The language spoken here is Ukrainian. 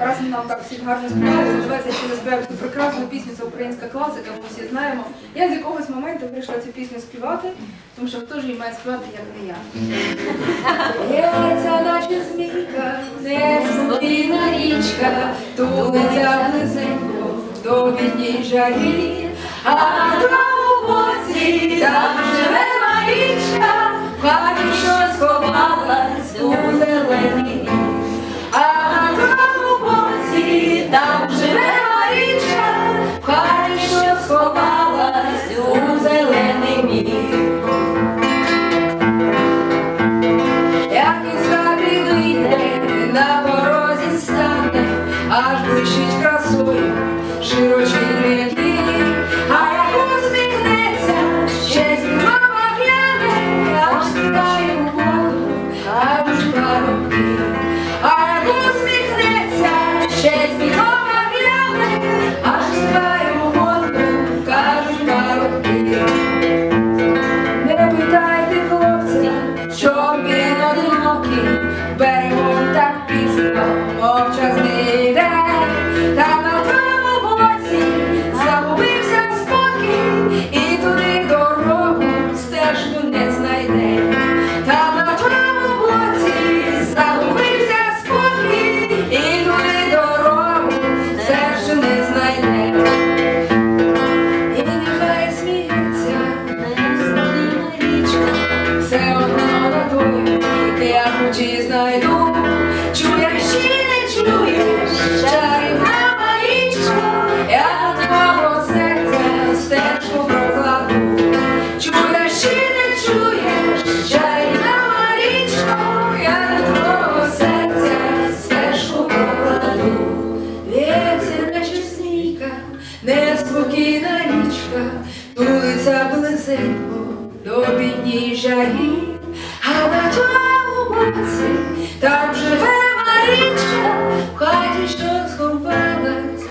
нам так всі гарно співається. Давайте ще заспіваємо цю прекрасну пісню, це українська класика, ми всі знаємо. Я з якогось моменту вирішила цю пісню співати, тому що хто ж її має співати, як не я. Лється наче змійка, неспокійна річка, тулиться близенько до бідній жарі, а на тому боці там живе Марічка, Як із на порозі стане, аж блищить красою широчий ключі знайду. Чуєш чи не чуєш, чарівна Марічко, я твого серця стежку прокладу. Чуєш чи не чуєш, чарівна Марічко, я твого серця стежку прокладу. Вється наче змійка, неспокійна річка, тулиться близенько до бідній жагі, танці, там живе Марічка, в хаті що сховалась.